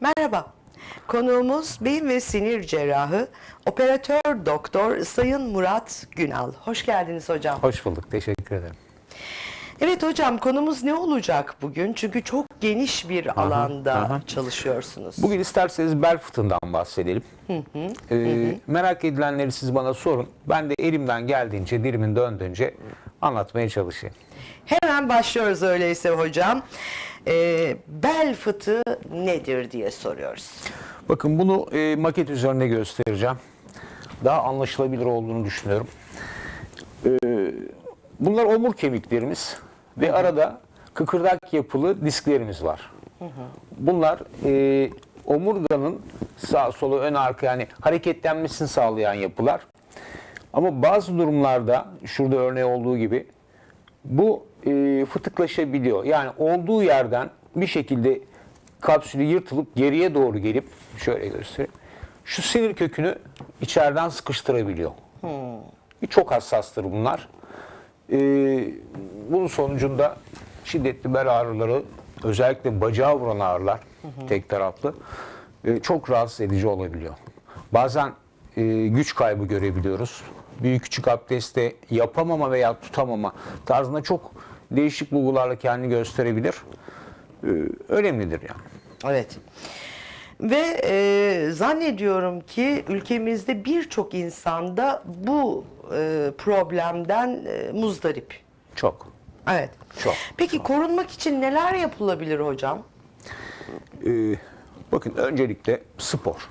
Merhaba. Konuğumuz beyin ve sinir cerrahı, operatör doktor Sayın Murat Günal. Hoş geldiniz hocam. Hoş bulduk. Teşekkür ederim. Evet hocam konumuz ne olacak bugün? Çünkü çok geniş bir alanda aha. çalışıyorsunuz. Bugün isterseniz bel fıtığından bahsedelim. Ee, Merak edilenleri siz bana sorun. Ben de elimden geldiğince, dilimin döndüğünce anlatmaya çalışayım. Hemen başlıyoruz öyleyse hocam. Ee, bel fıtığı nedir diye soruyoruz. Bakın bunu e, maket üzerinde göstereceğim. Daha anlaşılabilir olduğunu düşünüyorum. Ee, bunlar omur kemiklerimiz ve arada kıkırdak yapılı disklerimiz var. Bunlar e, omurganın sağ sola ön arka yani hareketlenmesini sağlayan yapılar. Ama bazı durumlarda şurada örneği olduğu gibi bu e, fıtıklaşabiliyor. Yani olduğu yerden bir şekilde kapsülü yırtılıp geriye doğru gelip şöyle göstereyim. Şu sinir kökünü içeriden sıkıştırabiliyor. Çok hassastır bunlar. E, bunun sonucunda şiddetli bel ağrıları, özellikle bacağı vuran ağrılar, tek taraflı, e, çok rahatsız edici olabiliyor. Bazen e, güç kaybı görebiliyoruz. Büyük küçük abdestte yapamama veya tutamama tarzında çok değişik bulgularla kendini gösterebilir. E, önemlidir yani. Evet. Ve e, zannediyorum ki ülkemizde birçok insanda bu e, problemden e, muzdarip. Çok. Evet. Çok, Peki korunmak için neler yapılabilir hocam? Ee, bakın öncelikle spor.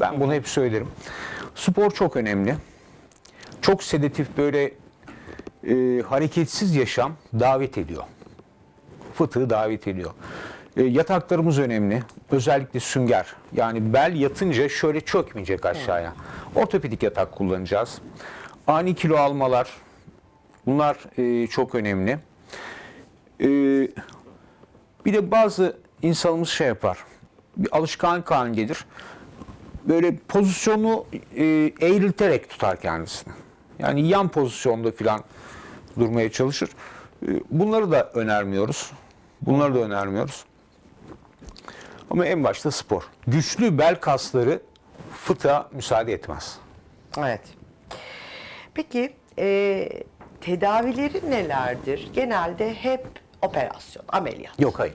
Ben bunu hep söylerim. Spor çok önemli. Çok sedatif böyle e, hareketsiz yaşam davet ediyor. Fıtığı davet ediyor. E, yataklarımız önemli. Özellikle sünger. Yani bel yatınca şöyle çökmeyecek aşağıya. Ortopedik yatak kullanacağız. Ani kilo almalar. Bunlar e, çok önemli. E, bir de bazı insanımız şey yapar. Bir alışkanlık haline gelir. Böyle pozisyonu e, eğrilterek tutar kendisini. Yani yan pozisyonda filan durmaya çalışır. E, bunları da önermiyoruz. Bunları da önermiyoruz. Ama en başta spor. Güçlü bel kasları fıtığa müsaade etmez. Evet. Peki e, tedavileri nelerdir? Genelde hep operasyon, ameliyat. Yok hayır.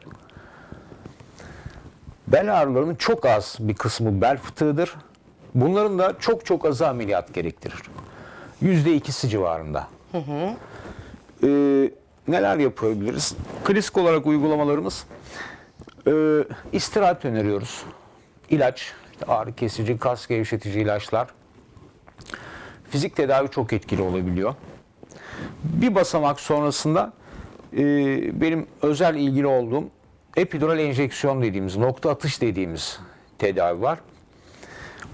Bel ağrılarının çok az bir kısmı bel fıtığıdır. Bunların da çok çok azı ameliyat gerektirir. Yüzde ikisi civarında. Ee, neler yapabiliriz? Klasik olarak uygulamalarımız e, istirahat öneriyoruz. İlaç, ağrı kesici, kas gevşetici ilaçlar. Fizik tedavi çok etkili olabiliyor. Bir basamak sonrasında e, benim özel ilgili olduğum epidural enjeksiyon dediğimiz, nokta atış dediğimiz tedavi var.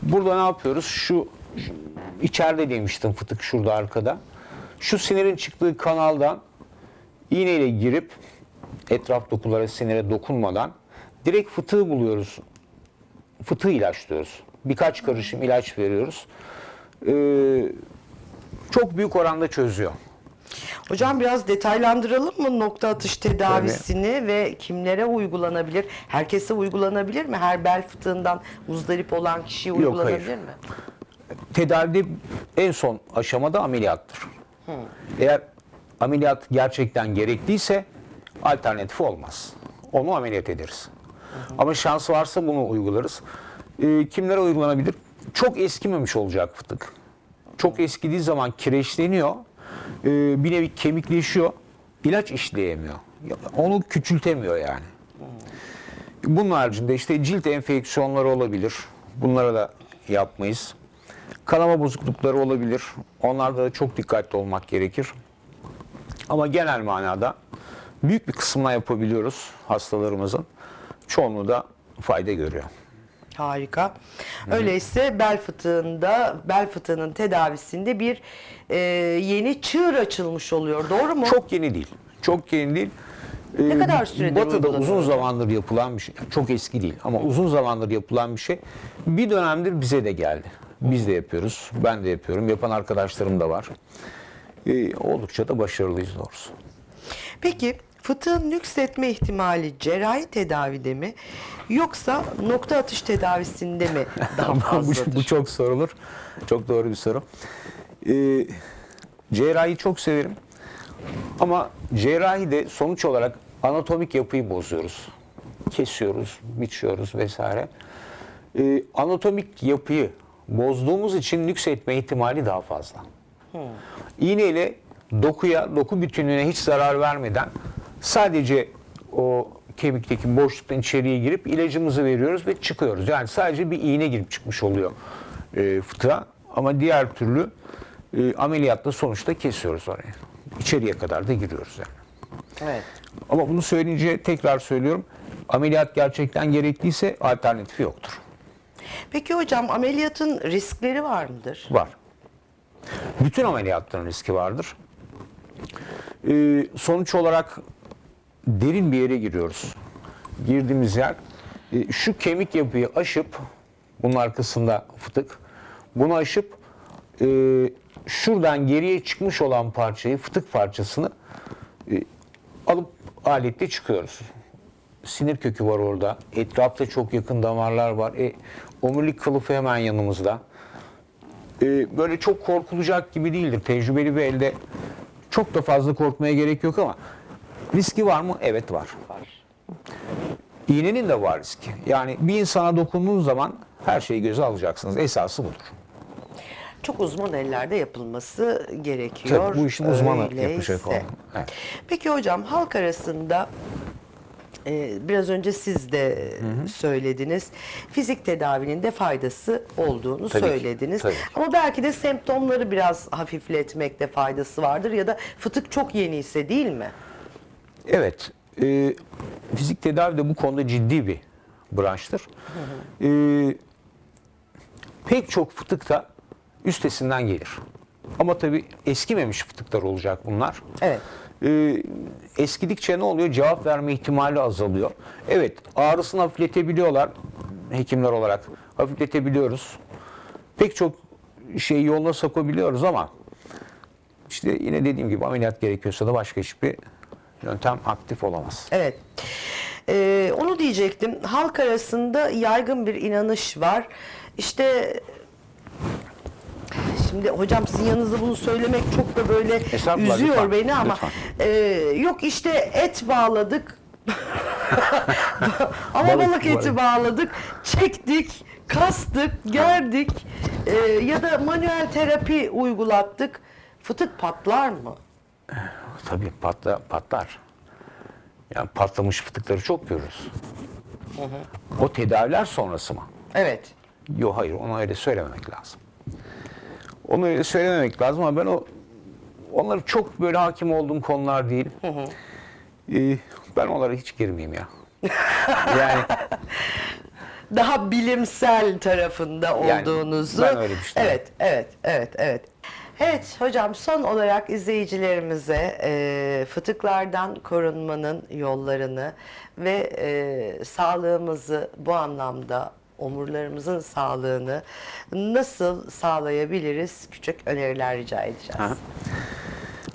Burada ne yapıyoruz? Şu içeride demiştim fıtık şurada arkada. Şu sinirin çıktığı kanaldan iğneyle girip etraf dokulara sinire dokunmadan direkt fıtığı buluyoruz. Fıtığı ilaçlıyoruz. Birkaç karışım ilaç veriyoruz. Ee, çok büyük oranda çözüyor. Hocam biraz detaylandıralım mı nokta atış tedavisini ve kimlere uygulanabilir? Herkese uygulanabilir mi? Her bel fıtığından muzdarip olan kişiye hayır. uygulanabilir mi? tedavide en son aşamada ameliyattır. Eğer ameliyat gerçekten gerekliyse alternatif olmaz. Onu ameliyat ederiz. Ama şans varsa bunu uygularız. Ee, kimlere uygulanabilir? Çok eskimemiş olacak fıtık. Çok eskidiği zaman kireçleniyor. Ee, bir nevi kemikleşiyor. İlaç işleyemiyor. Onu küçültemiyor yani. Bunun haricinde işte cilt enfeksiyonları olabilir. Bunlara da yapmayız. Kanama bozuklukları olabilir. Onlarda da çok dikkatli olmak gerekir. Ama genel manada büyük bir kısmına yapabiliyoruz hastalarımızın. Çoğunluğu da fayda görüyor. Harika. Öyleyse bel fıtığında, bel fıtığının tedavisinde bir e, yeni çığır açılmış oluyor. Doğru mu? Çok yeni değil. Çok yeni değil. Ne Ee, kadar süredir Batı'da uygulanıyor uzun zamandır yapılan bir şey. Çok eski değil ama uzun zamandır yapılan bir şey. Bir dönemdir bize de geldi. Biz de yapıyoruz. Ben de yapıyorum. Yapan arkadaşlarım da var. Ee, oldukça da başarılıyız doğrusu. Peki fıtığın nüksetme ihtimali cerrahi tedavide mi yoksa nokta atış tedavisinde mi daha bu, fazladır? bu çok sorulur. Çok doğru bir soru. Ee, cerrahi çok severim. Ama cerrahide sonuç olarak anatomik yapıyı bozuyoruz. Kesiyoruz, biçiyoruz vesaire. Ee, anatomik yapıyı bozduğumuz için nüksetme ihtimali daha fazla. İğneyle dokuya, doku bütünlüğüne hiç zarar vermeden sadece o kemikteki boşluktan içeriye girip ilacımızı veriyoruz ve çıkıyoruz. Yani sadece bir iğne girip çıkmış oluyor e, fıtığa. Ama diğer türlü e, ameliyatla sonuçta kesiyoruz orayı. İçeriye kadar da giriyoruz yani. Evet. Ama bunu söyleyince tekrar söylüyorum. Ameliyat gerçekten gerekliyse alternatifi yoktur. Peki hocam ameliyatın riskleri var mıdır? Var. Bütün ameliyatların riski vardır. Ee, sonuç olarak derin bir yere giriyoruz. Girdiğimiz yer e, şu kemik yapıyı aşıp bunun arkasında fıtık bunu aşıp e, şuradan geriye çıkmış olan parçayı fıtık parçasını e, alıp aletle çıkıyoruz. Sinir kökü var orada. Etrafta çok yakın damarlar var. E, omurilik kılıfı hemen yanımızda. E, böyle çok korkulacak gibi değildir. Tecrübeli bir elde çok da fazla korkmaya gerek yok ama riski var mı? Evet var. İğnenin de var riski. Yani bir insana dokunduğunuz zaman her şeyi göze alacaksınız. Esası budur. Çok uzman ellerde yapılması gerekiyor. Tabii bu işin uzmanı Öyleyse. yapacak olan. Evet. Peki hocam halk arasında e, biraz önce siz de söylediniz. Fizik tedavinin de faydası olduğunu Tabii ki, söylediniz. tabii ki. Ama belki de semptomları biraz hafifletmekte faydası vardır ya da fıtık çok yeni ise değil mi? Evet. e, fizik tedavi de bu konuda ciddi bir branştır. E, pek çok fıtık da üstesinden gelir. Ama tabii eskimemiş fıtıklar olacak bunlar. Evet. E, eskidikçe ne oluyor? Cevap verme ihtimali azalıyor. Evet, ağrısını hafifletebiliyorlar hekimler olarak. Hafifletebiliyoruz. Pek çok şeyi yoluna sokabiliyoruz ama işte yine dediğim gibi ameliyat gerekiyorsa da başka hiçbir yöntem aktif olamaz. Evet. Ee, onu diyecektim. Halk arasında yaygın bir inanış var. İşte şimdi hocam sizin yanınızda bunu söylemek çok da böyle Estağfurullah, üzüyor lütfen, beni ama lütfen. e, yok işte et bağladık ama Balık, balık eti bağladık, çektik, kastık, gerdik e, ya da manuel terapi uygulattık. Fıtık patlar mı? Tabii patla, patlar. Yani patlamış fıtıkları çok görürüz. O tedaviler sonrası mı? Evet. Yok hayır onu öyle söylememek lazım. Onu öyle söylememek lazım ama ben o onları çok böyle hakim olduğum konular değil. Ee, ben onlara hiç girmeyeyim ya. yani daha bilimsel tarafında Yani olduğunuzu. ben öyle düşünüyorum. Evet, evet, evet, evet. Evet hocam son olarak izleyicilerimize e, fıtıklardan korunmanın yollarını ve e, sağlığımızı bu anlamda omurlarımızın sağlığını nasıl sağlayabiliriz? Küçük öneriler rica edeceğiz. Aha.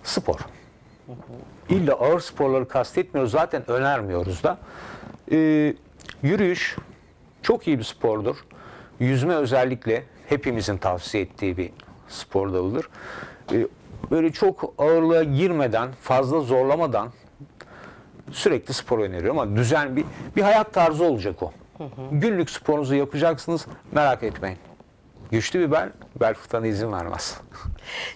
spor. İlla ağır sporları kastetmiyoruz. Zaten önermiyoruz da. Ee, yürüyüş çok iyi bir spordur. Yüzme özellikle hepimizin tavsiye ettiği bir spor dalıdır. Ee, böyle çok ağırlığa girmeden, fazla zorlamadan sürekli spor öneriyorum ama düzen bir bir hayat tarzı olacak o. Günlük sporunuzu yapacaksınız. Merak etmeyin. Güçlü bir bel, bel fıtığına izin vermez.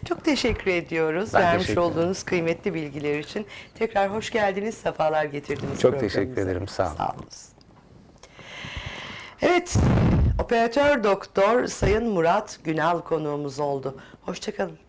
Çok teşekkür ediyoruz Ben vermiş teşekkür olduğunuz kıymetli bilgiler için. Tekrar hoş geldiniz, sefalar getirdiniz. Çok teşekkür ederim, sağ olun. Sağ olun. Evet, operatör doktor Sayın Murat Günal konuğumuz oldu. Hoşçakalın.